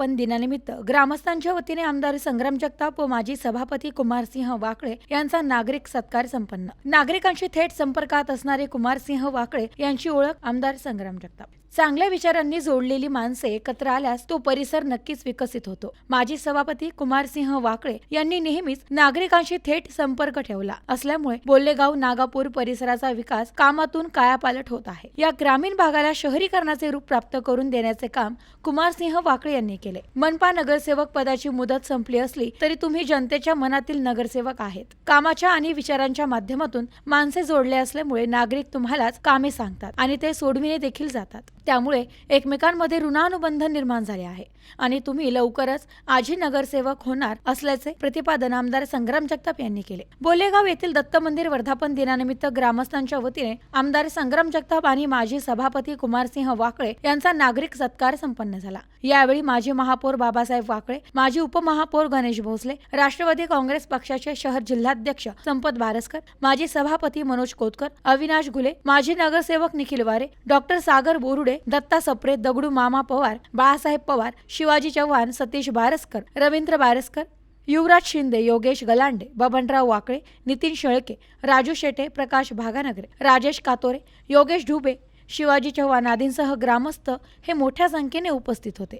वर्धापन दिनानिमित्त ग्रामस्थांच्या वतीने आमदार संग्राम जगताप व माजी सभापती कुमारसिंह वाकळे यांचा नागरिक सत्कार संपन्न. नागरिकांशी थेट संपर्कात असणारे कुमारसिंह वाकळे यांची ओळख आमदार संग्राम जगताप. चांगल्या विचारांनी जोडलेली माणसे एकत्र आल्यास तो परिसर नक्कीच विकसित होतो. माजी सभापती कुमारसिंह वाकळे यांनी नेहमीच नागरिकांशी थेट संपर्क ठेवला असल्यामुळे बोल्लेगाव नागापूर परिसराचा विकास कामातून कायापालट होत आहे. या ग्रामीण भागाला शहरीकरणाचे रूप प्राप्त करून देण्याचे काम कुमारसिंह वाकळे यांनी केले. मनपा नगरसेवक पदाची मुदत संपली असली तरी तुम्ही जनतेच्या मनातील नगरसेवक आहेत. कामाच्या आणि विचारांच्या माध्यमातून माणसे जोडले असल्यामुळे नागरिक तुम्हालाच कामे सांगतात आणि ते सोडविणे देखील जातात. त्यामुळे एकमेकांमध्ये ऋणानुबंध निर्माण झाले आहे. आणि तुम्ही लवकरच आजी नगरसेवक होणार असल्याचे प्रतिपादन आमदार संग्राम जगताप यांनी केले. बोलेगाव येथील दत्त मंदिर वर्धापन दिनानिमित्त ग्रामस्थांच्या वतीने आमदार संग्राम जगताप आणि माजी सभापती कुमारसिंह वाकळे यांचा नागरिक सत्कार संपन्न झाला. यावेळी माजी महापौर बाबासाहेब वाकळे माजी उपमहापौर गणेश भोसले राष्ट्रवादी काँग्रेस पक्षाचे शहर जिल्हाध्यक्ष संपत बारसकर माजी सभापती मनोज कोतकर अविनाश घुले माजी नगरसेवक निखिल वारे डॉक्टर सागर बोरुडे दत्ता सप्रे दगडू मामा पवार बाळासाहेब पवार शिवाजी चव्हाण सतीश बारसकर रवींद्र बारसकर युवराज शिंदे योगेश गलांडे बबनराव वाकळे नितीन शेळके राजू शेटे प्रकाश भागानगरे राजेश कातोरे योगेश ढुबे शिवाजी चव्हाण आदींसह ग्रामस्थ हे मोठ्या संख्येने उपस्थित होते.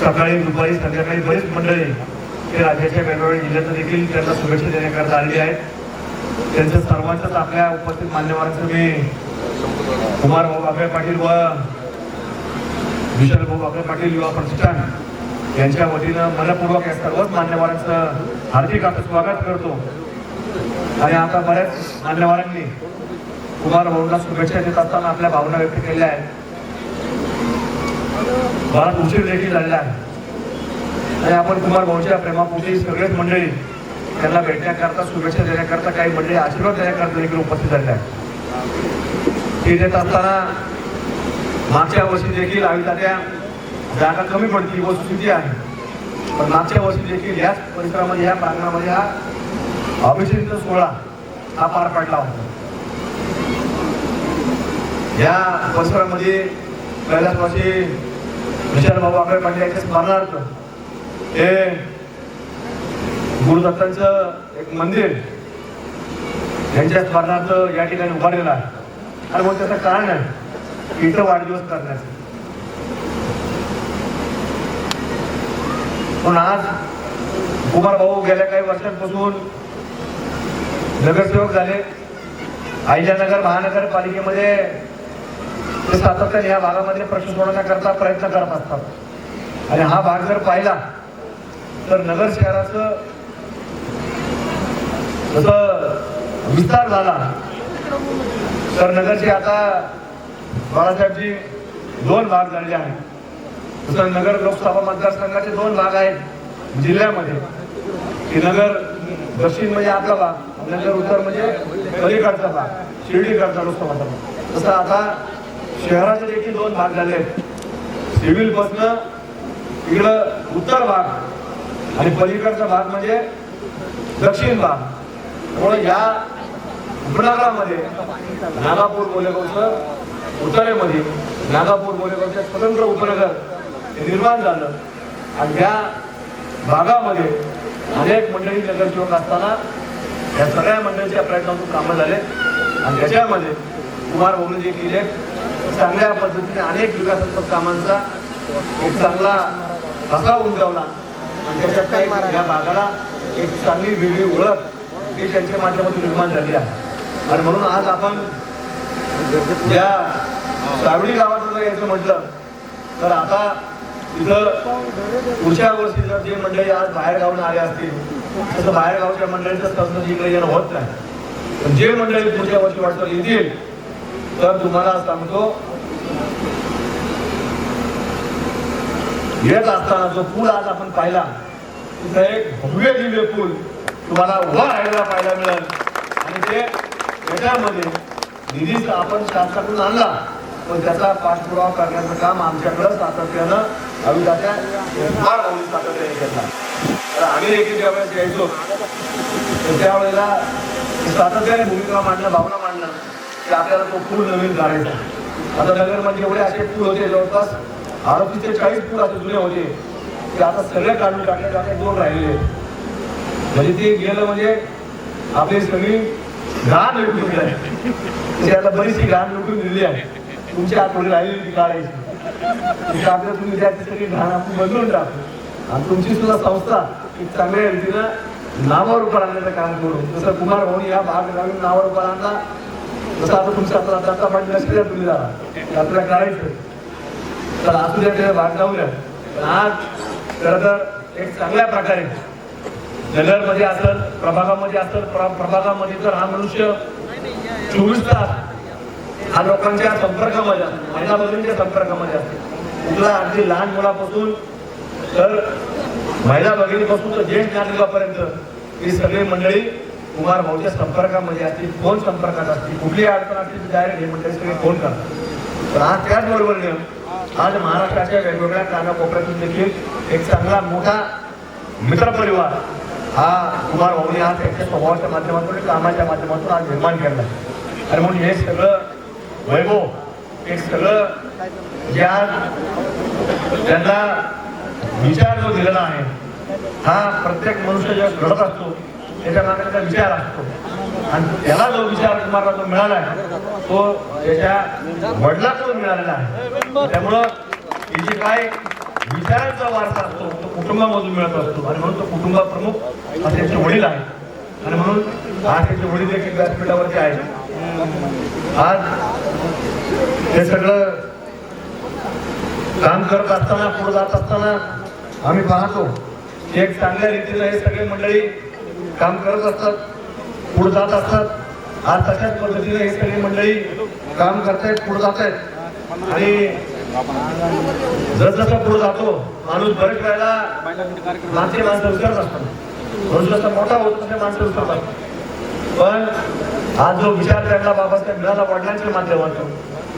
सकाळी दुपारी संध्याकाळी बरीच मंडळी हे राज्याच्या वेगवेगळ्या जिल्ह्यात देखील त्यांना शुभेच्छा देण्याकरता आलेली आहेत. त्यांच्या सर्वांचंच आपल्या उपस्थित मान्यवरांचं मी कुमार भाऊ बागळे पाटील व विशाल भाऊ बागळे पाटील युवा प्रतिष्ठान यांच्या वतीनं मनपूर्वक या सर्वच मान्यवरांचं हार्दिक आता स्वागत करतो. आणि आता बऱ्याच मान्यवरांनी कुमार भाऊंना शुभेच्छा देत असताना आपल्या भावना व्यक्त केल्या आहेत. बराच उशीर देखील झालेला आहे. आणि आपण कुमार भाऊच्या प्रेमापोटी सगळेच मंडळी त्यांना भेटण्याकरता शुभेच्छा देण्याकरता काही मंडळी आशीर्वाद देण्याकरता देखील उपस्थित झाले आहेत. ते देत असताना मागच्या वर्षी देखील आयुष्याच्या जागा कमी पडती वस्तुस्थिती आहे. पण मागच्या वर्षी देखील याच परिसरामध्ये या प्रांगणामध्ये हा अभिषेक सोहळा हा पार पडला होता. या परिसरामध्ये कैलासवासी विशाल बाबा आकडे पाटील यांच्या स्मरणार्थ हे गुरुदत्तांचं एक मंदिर यांच्या स्मरणार्थ या ठिकाणी उभारलेलं आहे. आणि मग त्याचं कारण आहे इथं वाढदिवस करण्याचं पण आज कुमार भाऊ गेल्या काही वर्षांपासून नगरसेवक झाले. अहिल्यानगर महानगरपालिकेमध्ये ते सातत्याने या भागामध्ये प्रश्न सोडवण्याकरता प्रयत्न करत असतात. आणि हा भाग जर पाहिला तर नगर शहराचं जसं विस्तार झाला तर नगरचे आता बाळासाहेबजी दोन भाग झालेले आहेत. जसं नगर लोकसभा मतदारसंघाचे दोन भाग आहेत जिल्ह्यामध्ये. की नगर दक्षिण म्हणजे आपला भाग नगर उत्तर म्हणजे पलीकडचा भाग शिर्डीकडचा लोकसभा भाग. तसं आता शहराचे देखील दोन भाग झाले सिव्हिल बसनं इकडं उत्तर भाग आणि पलीकडचा भाग म्हणजे दक्षिण भाग. त्यामुळे या उपनगरामध्ये नागापूर बोलेगावचं उत्तरेमध्ये नागापूर बोलेगावचं स्वतंत्र उपनगर हे निर्माण झालं. आणि या भागामध्ये अनेक मंडळी नगरसेवक असताना या सगळ्या मंडळीच्या प्रयत्नातून कामं झाले. आणि त्याच्यामध्ये कुमार भाऊने जे चांगल्या पद्धतीने अनेक विकासात्मक कामांचा एक चांगला धसा उमजावला आणि त्याच्यात काही या भागाला एक चांगली वेगळी ओळख ही त्यांच्या माध्यमातून निर्माण झाली आहे. आणि म्हणून आज आपण या सावडी गावात जर यायचं म्हटलं तर आता तिथं पुढच्या वर्षी जर जे मंडळी आज बाहेर गावून आले असतील तसं बाहेर गावच्या मंडळीचं तसं इकडे येणं होत नाही. पण जे मंडळी पुढच्या वर्षी वाटतं येतील तर तुम्हाला सांगतो येत असताना जो पूल आज आपण पाहिला तिथं एक भव्य दिव्य पूल तुम्हाला उभा राहायला पाहायला मिळेल. आणि ते त्याच्यामध्ये निधी आपण शासनाकडून आणला. पण त्याचा पाठपुरावा करण्याचं काम आमच्याकडं सातत्यानं अविदाच्या फार अवधी सातत्याने केला. तर आम्ही देखील ज्यावेळेस यायचो तर त्यावेळेला सातत्याने भूमिका मांडणं भावना मांडणं की आपल्याला तो पूल नवीन काढायचा. आता नगरमध्ये एवढे असे पूल होते जवळपास अडतीस ते चाळीस फूट असे जुने होते. ते आता सगळे काढून टाकले टाकले दोन राहिले. म्हणजे ते गेलं म्हणजे आपली सगळी घाण लुटून आहे? त्याला बरीचशी घाण लुटून दिली आहे. तुमची आतवडी राहिली ती काढायची. कागद तुम्ही त्याची सगळी घाण आपण बदलून टाकू. आणि तुमची सुद्धा संस्था एक चांगल्या रीतीनं नावावर उभं आणण्याचं काम करू जसं कुमार भाऊनी या भाग घालून नावावर उपर आणला जसं आता तुमचा आता दत्ता पाटील लक्ष तुम्ही झाला ते आपल्याला करायचं तर असू द्या त्याला भाग लावूया द्या. आज खरं तर एक चांगल्या प्रकारे नगरमध्ये असेल प्रभागामध्ये असेल प्र- प्रभागामध्ये तर हा मनुष्य चोवीस तास हा लोकांच्या संपर्कामध्ये असतो. महिला भगिनीच्या संपर्कामध्ये असतो. कुठला अगदी लहान मुलापासून तर महिला भगिनीपासून तर ज्येष्ठ नागरिकापर्यंत ही सगळी मंडळी कुमार भाऊच्या संपर्कामध्ये असतील फोन संपर्कात असतील कुठलीही अडचण असतील डायरेक्ट हे मंडळी सगळे फोन करतात. तर आज त्याचबरोबर आज महाराष्ट्राच्या वेगवेगळ्या कानाकोपऱ्यातून देखील एक चांगला मोठा मित्रपरिवार हा कुमार भाऊने हा त्यांच्या स्वभावाच्या माध्यमातून कामाच्या माध्यमातून आज निर्माण केला. आणि म्हणून हे सगळं वैभव हे सगळं जे आज त्यांना विचार जो दिलेला आहे हा प्रत्येक मनुष्य जेव्हा घडत असतो त्याच्यामागे त्याचा विचार असतो. आणि त्याला जो विचार कुमारला जो मिळाला आहे तो त्याच्या वडिलाकडून मिळालेला आहे. त्यामुळं ही जी काय विचारांचा वारसा असतो तो कुटुंबामधून मिळत असतो. आणि म्हणून तो कुटुंब प्रमुख हा त्यांचे वडील आहे आणि म्हणून आज त्यांचे वडील देखील व्यासपीठावरती आहेत. आज हे सगळं काम करत असताना पुढे जात असताना आम्ही पाहतो की एक चांगल्या रीतीनं हे सगळे मंडळी काम करत असतात पुढे जात असतात. आज तशाच पद्धतीने हे सगळी मंडळी काम करतायत पुढे जात आहेत आणि जसजसा पुढे जातो माणूस बरेच वेळेला मागचे माणसं विसरत असतात. माणूस जसा मोठा होत तसे माणसं विसरतात पण आज जो विचार त्यांना बाबासाहेब मिळाला वडिलांच्या माध्यमातून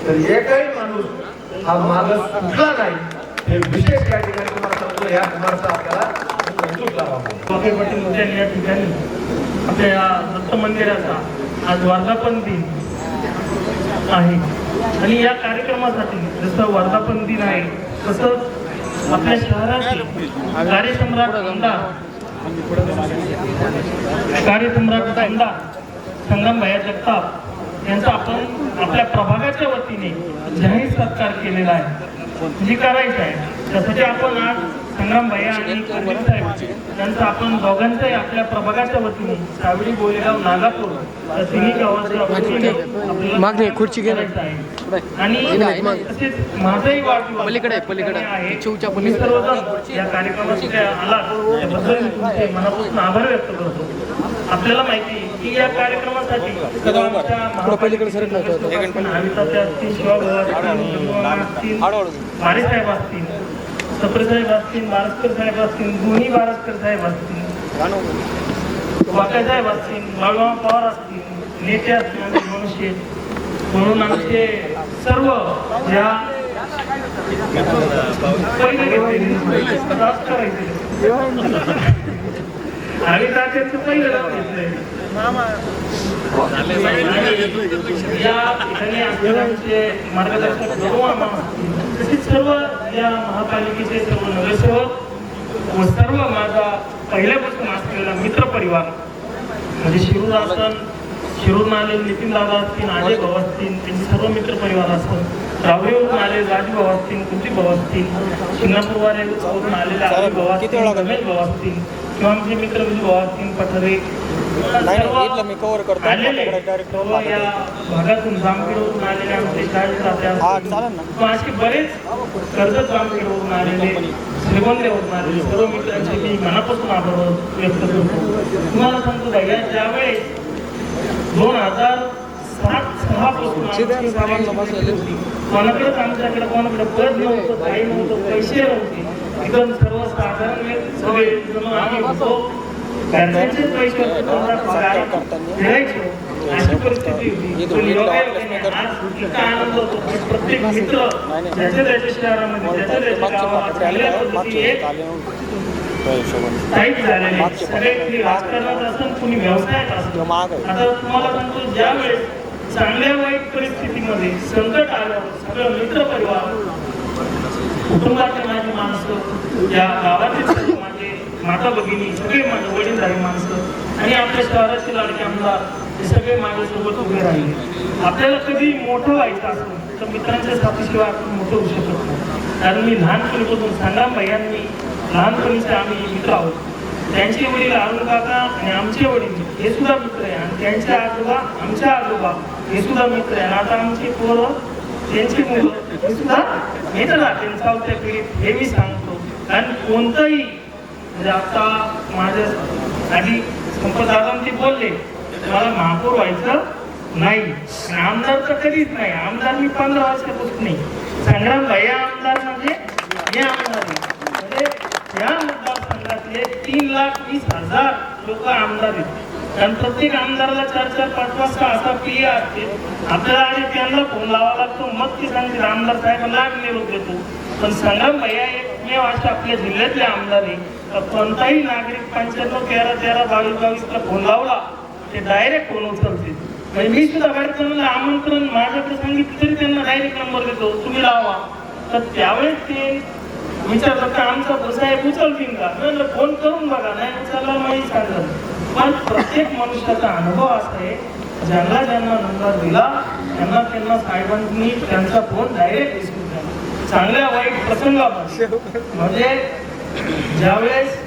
तर एकही माणूस हा मागस सुटला नाही. हे विशेष या ठिकाणी तुम्हाला सांगतो या कुमारचा आपल्याला कौतुक पाटील यांनी या ठिकाणी आपल्या या दत्त मंदिराचा आज वर्धापन दिन आहे. आणि या कार्यक्रमासाठी जसं वर्धापन दिन आहे तसंच आपल्या शहरातील कार्यसम्राट आमदार कार्यसम्राट आमदार संग्रामभाई जगताप यांचा आपण आपल्या प्रभागाच्या वतीने जाहीर सत्कार केलेला आहे. म्हणजे करायचं आहे त्यासाठी आपण आज संग्रामभाई आणि कर्णिक साहेब. यांचा आपण दोघांचाही आपल्या प्रभागाच्या वतीने सावडी गोलेगाव नागापूर या तिन्ही गावाच्या मागणी खुर्ची. करायचं आहे. आणि तसेच माझाही वाढदिवस पलीकडे, पलीकडे. आहे. चिवच्या पलीकडे. सर्वजण या कार्यक्रमात आला. त्याबद्दल मी तुमचे मनापासून आभार व्यक्त करतो. आपल्याला माहिती आहे की या कार्यक्रमासाठी शिवाभाऊ असतील मारे साहेब असतील सप्रे साहेब असतील बारसकर साहेब असतील दोन्ही बारसकर साहेब असतील वाकाय साहेब असतील बाळूमामा पवार असतील नेते असतील आमचे मनुष्य. म्हणून आमचे सर्व या पहिले घेतलेले त्रास करायचे. आणि त्याच्यात पहिलं या ठिकाणी आपल्याला मार्गदर्शक सर्व या महापालिकेचे सर्व नगरसेवक व सर्व माझा पहिल्यापासून असलेला मित्रपरिवार म्हणजे शिरूर आसन शिरूर नाले नितीन दादा असतील अजय भाऊ असतील त्यांचे सर्व मित्रपरिवार असतात रावळीवरून आले राजभाऊ असतील कुटी भाऊ असतील शिंगणापूरवरून आलेले आले भाऊ असतील रमेश भाऊ असतील किंवा आमचे मित्र असतील पठारे नाही, मी cover करतो. सर्व या भागातून जामखेडवरून आलेले आमचे शाळेत असे बरेच कर्जत जामखेडवरून आलेले श्रीगोंद्यावरून आलेले. सर्व मित्रांचे मी मनापासून आभार व्यक्त करतो. तुम्हाला सांगतो भैया ज्यावेळेस दोन हजार सात सहा पासून कोणाकडेच आमच्याकडे कोणाकडे पद नव्हतं काही नव्हतं पैसे नव्हते. एकदम सर्वसाधारण सगळे आम्ही होतो पैसे होते. अशी परिस्थिती होती. पण योगायोगाने आज इतका आनंद होतो. की प्रत्येक मित्र ज्याच्या त्याच्या शहरामध्ये ज्याच्या त्याच्या गावात चांगल्या पद्धतीने एक स्थायिक झालेले आहेत. सगळे कुणी राजकारणात असून कुणी व्यवसायात असतो आता तुम्हाला सांगतो ज्या वेळेस चांगल्या वाईट परिस्थितीमध्ये संकट आल्यावर सगळं मित्र परिवार माझी माणसं या गावातील माझे माता भगिनी सगळे माझे वडील वडीलधारी माणसं आणि आपल्या शहरातील लाडके आमदार हे सगळे माझ्यासोबत उभे राहिले. आपल्याला कधी मोठं व्हायचं असेल तर मित्रांच्या साथीशिवाय आपण मोठं होऊ शकत नाही. कारण मी लहानपणीपासून संग्राम भैयांनी लहानपणीचे आम्ही मित्र आहोत. त्यांचे वडील अरुण काका आणि आमचे वडील हे सुद्धा मित्र आहे. आणि त्यांचे आजोबा आमच्या आजोबा हे सुद्धा मित्र आहे. आणि आता आमची पोरं त्यांची मुलं हे सुद्धा पिढीत हे मी सांगतो कारण कोणतंही म्हणजे आता माझ्या आधी संपदादा ते बोलले मला महापौर व्हायचं नाही आणि आमदार तर कधीच नाही आमदार मी पंधरा वर्षापासून नाही संग्राम भैया आमदार म्हणजे हे आमदार म्हणजे या मतदारसंघातले तीन लाख वीस हजार लोक आमदार आहेत. कारण प्रत्येक आमदाराला चार चार पाच पाच का असा पी असते. आपल्याला आणि त्यांना फोन लावा लागतो. मग ते सांगतील आमदार साहेबांना लाभ निरोप देतो. पण सांगा भैया एकमेव असे आपल्या जिल्ह्यातले आमदार आहे. तर कोणताही नागरिक पंच्याण्णव तेरा तेरा बावीस बावीसला फोन लावला ते डायरेक्ट फोन उचलते म्हणजे मी सुद्धा कार्यक्रमाला आमंत्रण माझ्याकडे सांगितलं तरी त्यांना डायरेक्ट नंबर देतो. तुम्ही लावा. तर त्यावेळेस ते विचारलं का आमचा साहेब उचलतील का? म्हणलं फोन करून बघा नाही उचलला नाही सांगा पण प्रत्येक मनुष्याचा अनुभव असा आहे ज्यांना ज्यांना नंबर दिला त्यांना त्यांना साहेबांनी त्यांचा फोन डायरेक्ट रिसिव्ह केला. चांगल्या वाईट प्रसंगामध्ये. म्हणजे ज्यावेळेस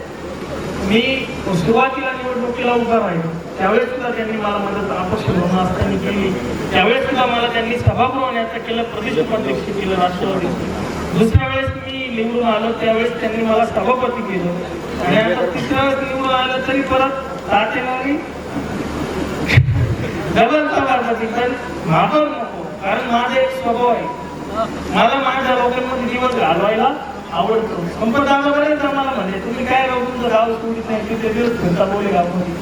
मी सुरुवातीला निवडणुकीला उभा राहिलो त्यावेळेस सुद्धा त्यांनी मला मदत अपक्ष भ्रमण असताना केली. त्यावेळेस सुद्धा मला त्यांनी सभागृह नेता केलं प्रदेश उपाध्यक्ष केलं राष्ट्रवादी. दुसऱ्या वेळेस मी निवडून आलो त्यावेळेस त्यांनी मला सभापती केलं. आणि आता तिसऱ्या वेळेस निवडून आलं तरी परत डबल पण नको कारण माझा एक स्वभाव आहे. मला माझ्या लोकांमध्ये दिवस घालवायला आवडतो. संपदाला म्हणजे तुम्ही काय राहू तुमचं गाव सोडित नाही तिथे दिवस बोले गावमध्ये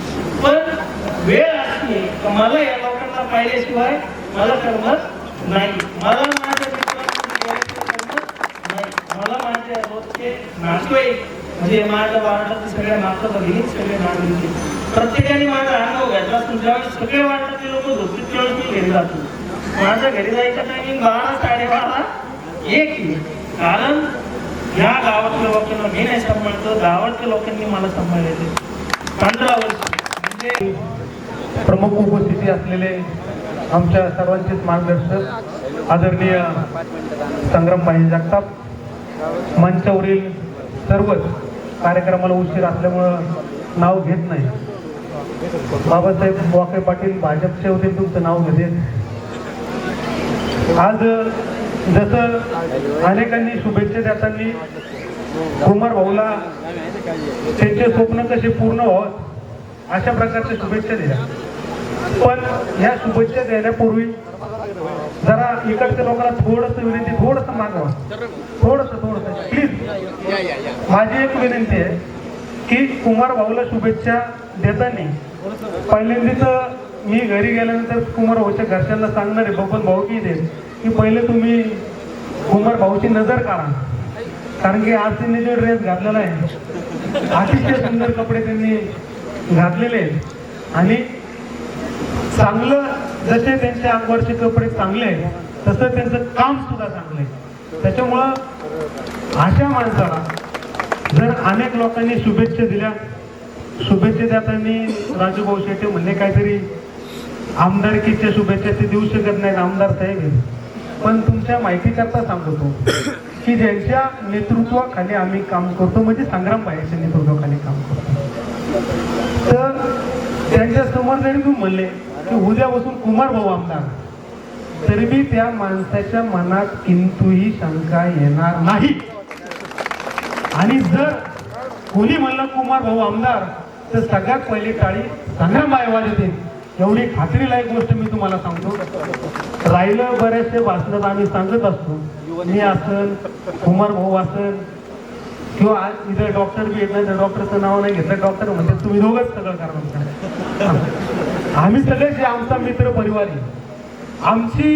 पण वेळ असते का मला या लोकांना पाहिल्याशिवाय मला करमत नाही. मला माझ्या मला माझ्या रोजचे म्हणजे माझ्या वार्डातले सगळ्या नातं भगिनी सगळे नागरिक प्रत्येकाने माझा अनुभव घेतला ज्यावेळेस सगळे वार्डातले लोक झोपतील त्यावेळेस मी घरी जातो. माझ्या घरी जायचं टायमिंग बारा साडेबारा एक कारण या गावातल्या लोकांना मी नाही सांभाळतो गावातल्या लोकांनी मला सांभाळले पंधरा वर्ष. म्हणजे प्रमुख उपस्थिती असलेले आमच्या सर्वांचेच मार्गदर्शक आदरणीय संग्रामबाई जगताप मंचावरील सर्वच कार्यक्रमाला उशीर असल्यामुळं नाव घेत नाही. बाबासाहेब वाके पाटील भाजपचे होते तुमचं नाव घेते. आज जसं अनेकांनी शुभेच्छा देताना कुमार भाऊला त्यांचे स्वप्न कसे पूर्ण व्हावं अशा प्रकारच्या शुभेच्छा दिल्या. पण ह्या शुभेच्छा देण्यापूर्वी जरा इकडच्या लोकांना थोडस विनंती थोडस मागवा थोडस थोडस प्लीज माझी एक विनंती आहे की कुमार भाऊला शुभेच्छा देताना. पहिल्यांदा तर मी घरी गेल्यानंतर कुमार भाऊच्या घरच्यांना सांगणार आहे बबन भाऊ की दे. की पहिले तुम्ही कुमार भाऊची नजर काढा. कारण की आज त्यांनी जो ड्रेस घातलेला आहे अतिशय सुंदर कपडे त्यांनी घातलेले आहेत. आणि चांगलं जसे त्यांच्या अंगवरचे कपडे चांगले आहेत तसं त्यांचं काम सुद्धा चांगलं आहे. त्याच्यामुळं अशा माणसाला जर अनेक लोकांनी शुभेच्छा दिल्या शुभेच्छा देताना राजूभाऊ शेट्टी म्हणले काहीतरी आमदारकीच्या शुभेच्छा ते देऊ शकत नाहीत आमदार साहेब पण तुमच्या माहितीकरता सांगतो की ज्यांच्या नेतृत्वाखाली आम्ही काम करतो म्हणजे संग्राम भाईच्या नेतृत्वाखाली काम करतो. तर त्यांच्यासमोर जरी तुम्ही म्हणले की उद्यापासून कुमार भाऊ आमदार तरी मी त्या माणसाच्या मनात किंतूही शंका येणार नाही. आणि जर कोणी म्हणलं कुमार भाऊ आमदार तर सगळ्यात पहिली टाळी संग्राम बाई वाजते एवढी खात्रीलायक गोष्ट मी तुम्हाला सांगतो. राहिलं बरेचसे भाषणात आम्ही सांगत असतो. मी असन कुमार भाऊ असन किंवा आज इथं डॉक्टर बी येत नाही तर डॉक्टरचं नाव नाही घेतलं डॉक्टर म्हणजे तुम्ही दोघंच सगळं करा आम्ही सगळे जे आमचा मित्र परिवार आहे आमची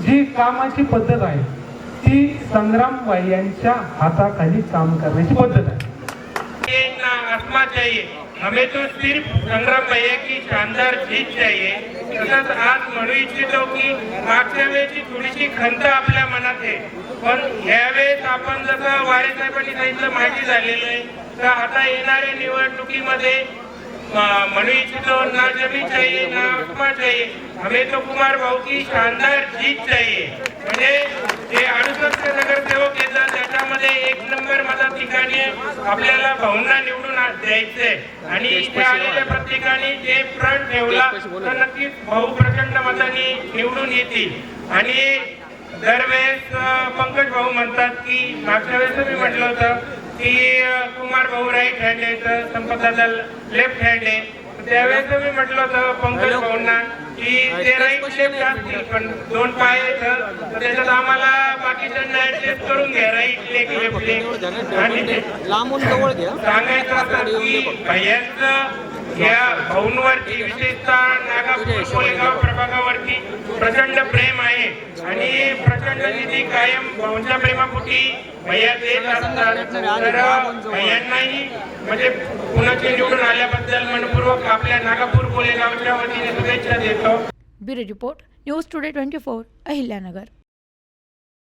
जी कामाची पद्धत आहे ती संग्रामबाई यांच्या हाताखाली काम करण्याची पद्धत आहे. ना हमें तो सिर्फ संग्राम भैया की शानदार जीत चाहिए। तसंच आज म्हणू इच्छितो की मागच्या वेळेची थोडीशी खंत आपल्या मनात आहे. पण यावेळेस आपण जसं वारे साहेबांनी सांगितलं माहिती झालेलं आहे. तर आता येणाऱ्या निवडणुकीमध्ये म्हणू इच्छितो ना जमीन चाहिए ना आसमान चाहिए. हमें तो कुमार भाऊ की शानदार जीत चाहिए. म्हणजे जे अडुसष्ट नगरसेवक येतात त्याच्यामध्ये एक नंबर मता ठिकाणी आपल्याला भाऊंना निवडून द्यायचंय. आणि इथे आलेल्या प्रत्येकाने जे प्रण ठेवला तर नक्कीच भाऊ प्रचंड मताने निवडून येतील. आणि दरवेळेस पंकज भाऊ म्हणतात की मागच्या वेळेस मी म्हटलं होतं की कुमार भाऊ राईट हँड आहे तर संपत दादा लेफ्ट हँड आहे. त्यावेळेस मी म्हटलं होतं पंकज भाऊंना की ते राईट लेफ्ट असतील पण दोन पाय आहेत तर त्याच्यात आम्हाला बाकीच्यांना ऍडजस्ट करून घ्या राईट लेग लेफ्ट लेग आणि लांबून जवळ घ्या. सांगायचं असं की भैयांचं या भाऊंवरती विशेषतः नागापूर कोलेगाव प्रभागावरती प्रचंड प्रेम आहे. आणि प्रचंड निधी कायम भाऊंच्या प्रेमापोटी भैया देत असतात. तर भैयांनाही म्हणजे कुणाचे निवडून आल्याबद्दल मनपूर्वक आपल्या नागापूर कोलेगावच्या वतीने शुभेच्छा देतो. Bureau report news today twenty four Ahilyanagar.